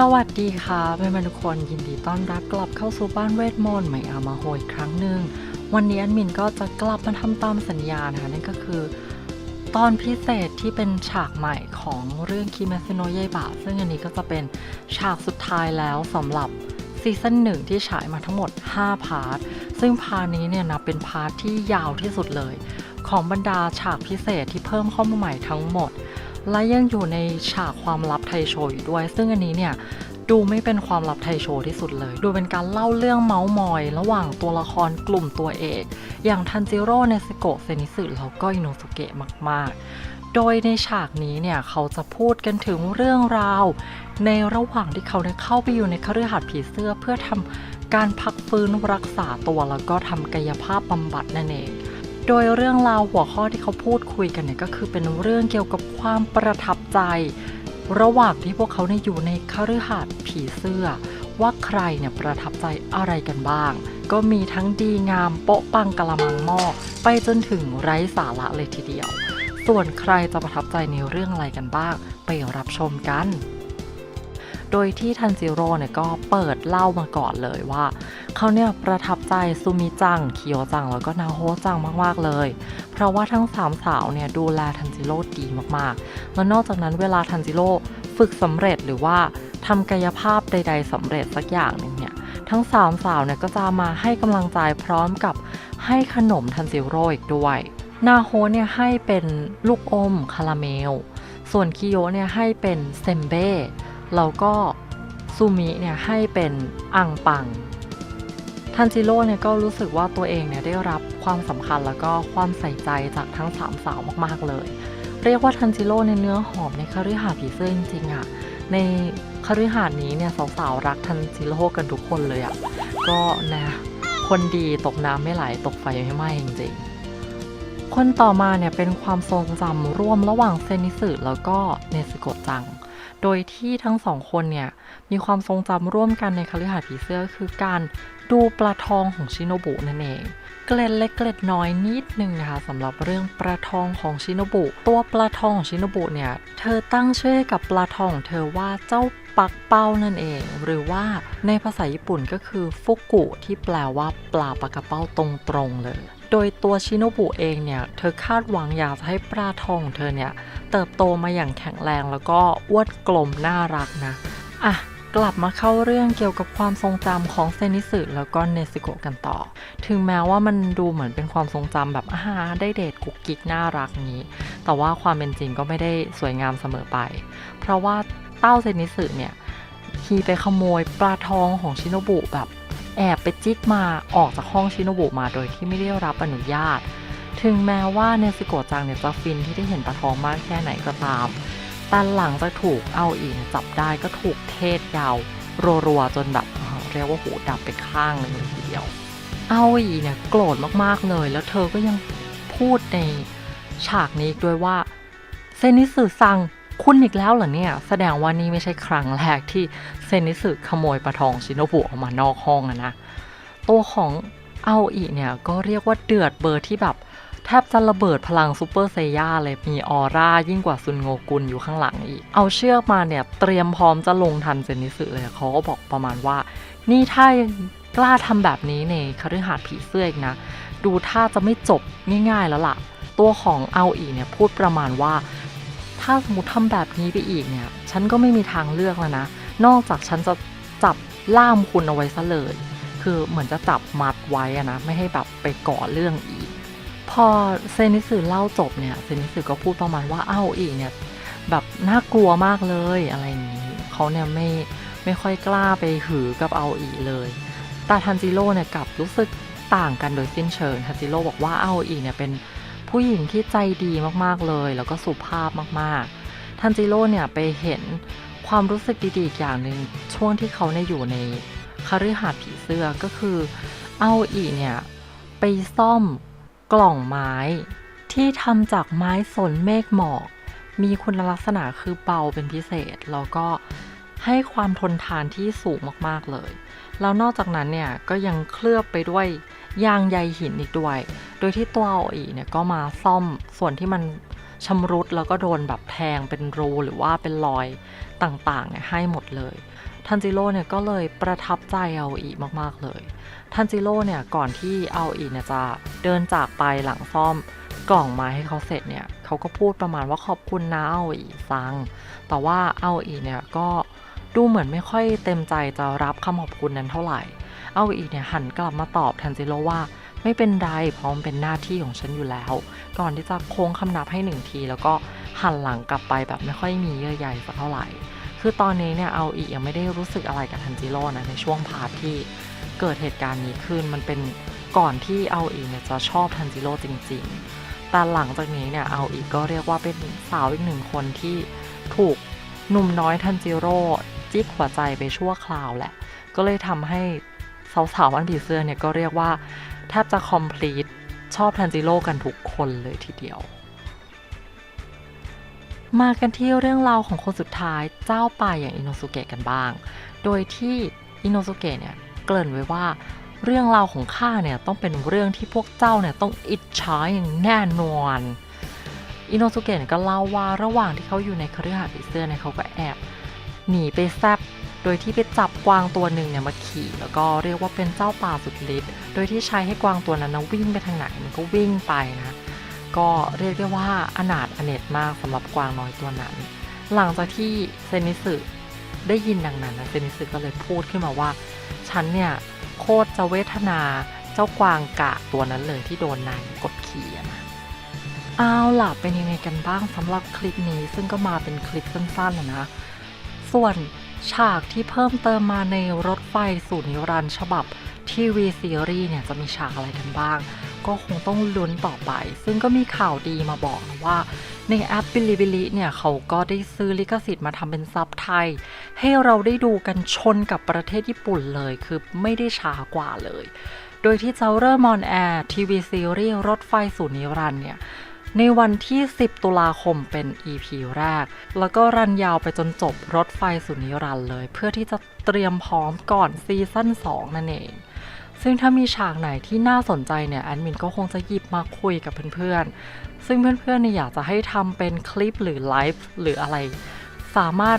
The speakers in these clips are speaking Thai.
สวัสดีค่ะเพื่อนๆทุกคนยินดีต้อนรับกลับเข้าสู่บ้านเวทมนต์ใหม่อามาโฮอีกครั้งหนึ่งวันนี้แอดมินก็จะกลับมาทำตามสัญญานะคะนั่นก็คือ ตอนพิเศษที่เป็นฉากใหม่ของเรื่องคิเมซโนะเยบะซึ่งอันนี้ก็จะเป็นฉากสุดท้ายแล้วสำหรับซีซั่นหนึ่งที่ฉายมาทั้งหมด 5 พาร์ท ซึ่งพาร์ทนี้เนี่ยนับเป็นพาร์ทที่ยาวที่สุดเลย ของบรรดาฉากพิเศษที่เพิ่มเข้ามาใหม่ทั้งหมด และยังอยู่ในฉากความลับไทโชอยู่ด้วย ซึ่งอันนี้เนี่ยดูไม่เป็นความลับไทโชที่สุดเลย ดูเป็นการเล่าเรื่องเมาส์มอย ระหว่างตัวละครกลุ่มตัวเอก อย่างทันจิโร่เนสโกะเซนิสึแล้วก็อิโนสุเกะมาก ๆ โดยในฉากนี้เนี่ย เขาจะพูดกันถึงเรื่องราว ในระหว่างที่เขาเนี่ยเข้าไปอยู่ในคฤหาสน์ผีเสื้อเพื่อทำการพักฟื้นรักษาตัวแล้วก็ทำกายภาพบำบัดนั่นเอง โดยเรื่องราวหัวข้อที่เขาพูดคุยกันเนี่ยก็คือเป็นเรื่องเกี่ยวกับความประทับใจ ระหว่างที่พวกเขาเนี่ยอยู่ในคฤหาสน์ผีเสื้อ ว่าใครเนี่ยประทับใจอะไรกันบ้าง ก็มีทั้งดีงามโป๊ะปังกะละมังหม้อไปจนถึงไร้สาระเลยทีเดียว ส่วนใครจะประทับใจในเรื่องอะไรกันบ้าง ไปรับชมกัน โดยที่ทันจิโร่เนี่ยก็เปิดเล่ามาก่อนเลยว่าเขาเนี่ยประทับใจซูมิจังคิโยจังแล้วก็นาโฮจังมากๆเลย เพราะว่าทั้งสามสาวเนี่ยดูแลทันจิโร่ดีมากๆ แล้วนอกจากนั้นเวลาทันจิโร่ฝึกสำเร็จหรือว่าทำกายภาพใด ๆสำเร็จสักอย่างหนึ่งเนี่ยทั้งสามสาวเนี่ยก็จะมาให้กำลังใจพร้อมกับให้ขนมทันจิโร่อีกด้วย นาโฮเนี่ยให้เป็นลูกอมคาราเมล ส่วนคิโยเนี่ยให้เป็นเซมเบ้ แล้วก็ซูมิเนี่ยให้เป็นอังปัง ทันจิโร่เนี่ยก็รู้สึกว่าตัวเองเนี่ยได้รับความสำคัญแล้วก็ความใส่ใจจากทั้งสามสาวมากๆเลย เรียกว่าทันจิโร่ในเนื้อหอมในคฤหาสน์ผีเสื้อจริงๆอะในคฤหาสน์นี้เนี่ยสาวๆรักทันจิโร่กันทุกคนเลยอะก็นะคนดีตกน้ำไม่ไหลตกไฟไม่ไหม้จริงๆคนต่อมาเนี่ยเป็นความทรงจำร่วมระหว่างเซนิสึแล้วก็เนสโกะจัง โดยที่ทั้งสองคนเนี่ย มีความทรงจำร่วมกันในคฤหาสน์ผีเสื้อคือการดูปลาทองของชิโนบุนั่นเอง เกล็ดเล็กเกล็ดน้อยนิดนึงนะคะสำหรับเรื่องปลาทองของชิโนบุ ตัวปลาทองของชิโนบุเนี่ย เธอตั้งชื่อกับปลาทองของเธอว่าเจ้า ปักเป้านั่นเอง หรือว่าในภาษาญี่ปุ่นก็คือฟุกุที่แปลว่าปลาปลากระเป้าตรงๆเลย โดยตัวชิโนบุเองเนี่ย เธอคาดหวังอยากจะให้ปลาทองของเธอเนี่ย เติบโตมาอย่างแข็งแรงแล้วก็อ้วนกลมน่ารักนะอะกลับมาเข้าเรื่องเกี่ยวกับความทรงจำของเซนิสึแล้วก็เนซิโกะกันต่อ ถึงแม้ว่ามันดูเหมือนเป็นความทรงจำแบบอาหาได้เดทกุ๊กกิ๊กน่ารักนี้ แต่ว่าความเป็นจริงก็ไม่ได้สวยงามเสมอไป เพราะว่า เต้าเซนิสึเนี่ยฮีไปขโมยปลาทองของชิโนบุแบบแอบไปจิกมาออกจากห้องชิโนบุมาโดยที่ไม่ได้รับอนุญาต ถึงแม้ว่าเนซิโกะจังเนี่ยจะฟินที่ได้เห็นปลาทองมากแค่ไหนก็ตาม แต่หลังจากถูกเอาอีกจับได้ก็ถูกเทศยาวรัวๆจนแบบเรียกว่าหูดับไปข้างเลยทีเดียว เอาอีเนี่ยโกรธมากๆเลย แล้วเธอก็ยังพูดในฉากนี้อีกด้วยว่า เซนิสึซัง คุณอีกแล้วเหรอเนี่ย แสดงว่านี่ไม่ใช่ครั้งแรกที่เซนิสึขโมยปลาทองชิโนบุออกมานอกห้องอะนะ ตัวของเอาอีเนี่ยก็เรียกว่าเดือดเบอร์ที่แบบแทบจะระเบิดพลังซูเปอร์เซย่าเลยมีออร่ายิ่งกว่าซุนโงกุลอยู่ข้างหลังอีก เอาเชือกมาเนี่ย เตรียมพร้อมจะลงทันเซนิสึเลยเขาก็บอกประมาณว่า นี่ถ้ายังกล้าทำแบบนี้ในคฤหาสน์ผีเสื้ออีกนะ ดูท่าจะไม่จบง่ายๆแล้วล่ะ ตัวของเอาอีเนี่ยพูดประมาณว่า ถ้าสมมติทำแบบนี้ไปอีกเนี่ย ฉันก็ไม่มีทางเลือกแล้วนะ นอกจากฉันจะจับล่ามคุณเอาไว้ซะเลย คือเหมือนจะจับมัดไว้อะนะ ไม่ให้แบบไปก่อเรื่องอีก พอเซนิสึเล่าจบเนี่ย เซนิสึก็พูดประมาณว่าอ้าวอีกเนี่ย แบบน่ากลัวมากเลยอะไรอย่างนี้ เขาเนี่ยไม่ไม่ค่อยกล้าไปหือกับเอาอีเลย แต่ทันจิโร่เนี่ยกลับรู้สึกต่างกันโดยสิ้นเชิง ทันจิโร่บอกว่าเอาอีเนี่ยเป็น ผู้หญิงที่ใจดีมากๆเลย แล้วก็สุภาพมากๆ ทันจิโร่เนี่ยไปเห็นความรู้สึกดีๆอีกอย่างหนึ่งช่วงที่เขาเนี่ยอยู่ในคฤหาสน์ผีเสื้อก็คือเอาอีเนี่ยไปซ่อมกล่องไม้ ที่ทำจากไม้สนเมฆหมอก มีคุณลักษณะคือเบาเป็นพิเศษ แล้วก็ให้ความทนทานที่สูงมากๆเลย แล้วนอกจากนั้นเนี่ยก็ยังเคลือบไปด้วยยางใยหินอีกด้วย ดยที่ตัวเอาอีเนี่ยก็มาซ่อมส่วนที่มันชำรุดแล้วก็โดนแบบแทงเป็นรูหรือว่าเป็นรอยต่างๆเนี่ยให้หมดเลยทันจิโร่เนี่ยก็เลยประทับใจเอาอีมากๆเลย ทันจิโร่เนี่ยก่อนที่เอาอีเนี่ยจะเดินจากไปหลังซ่อมกล่องม้ให้เขาเสร็จเนี่ยเขาก็พูดประมาณว่าขอบคุณนะเอาอีซัง แต่ว่าเอาอีเนี่ยก็ดูเหมือนไม่ค่อยเต็มใจจะรับคำขอบคุณนั้นเท่าไหร่ เอาอีเนี่ยหันกลับมาตอบทันจิโร่ว่า ไม่เป็นไรเพราะมันเป็นหน้าที่ของฉันอยู่แล้ว ก่อนที่จะโค้งคำนับให้หนึ่งที แล้วก็หันหลังกลับไปแบบไม่ค่อยมีเยื่อใยสักเท่าไหร่ คือตอนนี้เนี่ยเอาอียังไม่ได้รู้สึกอะไรกับทันจิโร่นะในช่วงพาร์ทที่เกิดเหตุการณ์นี้ขึ้นมันเป็นก่อนที่เอาอีเนี่ยจะชอบทันจิโร่จริง ๆ แต่หลังจากนี้เนี่ยเอาอีก็เรียกว่าเป็นสาวอีกหนึ่งคนที่ถูกหนุ่มน้อยทันจิโร่จิกหัวใจไปชั่วคราวแหละ ก็เลยทำให้สาวๆวันผีเสื้อเนี่ยก็เรียกว่า ทบจะ complete ชอบทันจิโร่กันทุกคนเลยทีเดียว มากันที่เรื่องราวของคนสุดท้ายเจ้าป่าอย่างอินโนสุเกะกันบ้าง โดยที่อินโนสุเกะเนี่ยเกริ่นไว้ว่าเรื่องราวของข้าเนี่ยต้องเป็นเรื่องที่พวกเจ้าเนี่ยต้องอิจฉาอย่างแน่นอน อินโนสุเกะเนี่ยก็เล่าว่าระหว่างที่เขาอยู่ในคฤหาสน์ผีเสื้อเนี่ยเขาก็แอบหนีไปแซบ โดยที่ไปจับกวางตัวหนึ่งเนี่ยมาขี่ แล้วก็เรียกว่าเป็นเจ้าป่าสุดฤทธิ์โดยที่ใช้ให้กวางตัวนั้นนะวิ่งไปทางไหนมันก็วิ่งไปนะก็เรียกได้ว่าอนาถอเนจมากสำหรับกวางน้อยตัวนั้น หลังจากที่เซนิสึได้ยินดังนั้นนะเซนิสึก็เลยพูดขึ้นมาว่า ฉันเนี่ยโคตรจะเวทนาเจ้ากวางกะตัวนั้นเลยที่โดนนายกดขี่อะนะเอาล่ะเป็นยังไงกันบ้างสำหรับคลิปนี้ซึ่งก็มาเป็นคลิปสั้นๆนะ ส่วน ฉากที่เพิ่มเติมมาในรถไฟสู่นิรันดร์ฉบับทีวีซีรีส์เนี่ยจะมีฉากอะไรกันบ้าง ก็คงต้องลุ้นต่อไป ซึ่งก็มีข่าวดีมาบอกนะว่า ในแอปบิลิบิลิเนี่ยเขาก็ได้ซื้อลิขสิทธิ์มาทำเป็นซับไทย ให้เราได้ดูกันชนกับประเทศญี่ปุ่นเลย คือไม่ได้ช้ากว่าเลย โดยที่เจะเริ่มออนแอร์ทีวีซีรีส์รถไฟสู่นิรันดร์เนี่ย ในวันที่ 10 ตุลาคมเป็น EP แรก แล้วก็รันยาวไปจนจบรถไฟสุนิรันเลย เพื่อที่จะเตรียมพร้อมก่อนซีซั่น2 นั่นเอง ซึ่งถ้ามีฉากไหนที่น่าสนใจเนี่ยแอดมินก็คงจะหยิบมาคุยกับเพื่อนๆ ซึ่งเพื่อนๆเนี่ยอยากจะให้ทำเป็นคลิปหรือไลฟ์หรืออะไร สามารถ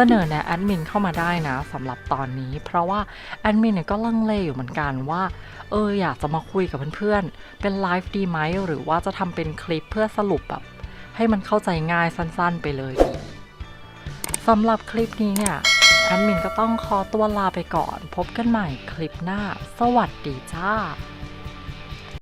เสนอแนะแอดมินเข้ามาได้นะสำหรับตอนนี้ เพราะว่าแอดมินเนี่ยก็ลังเลอยู่เหมือนกันว่า เอออยากจะมาคุยกับเพื่อนๆ เป็นไลฟ์ดีไหมหรือว่าจะทำเป็นคลิปเพื่อสรุปแบบให้มันเข้าใจง่ายสั้นๆไปเลยสำหรับคลิปนี้เนี่ยแอดมินก็ต้องขอตัวลาไปก่อน พบกันใหม่คลิปหน้า สวัสดีจ้า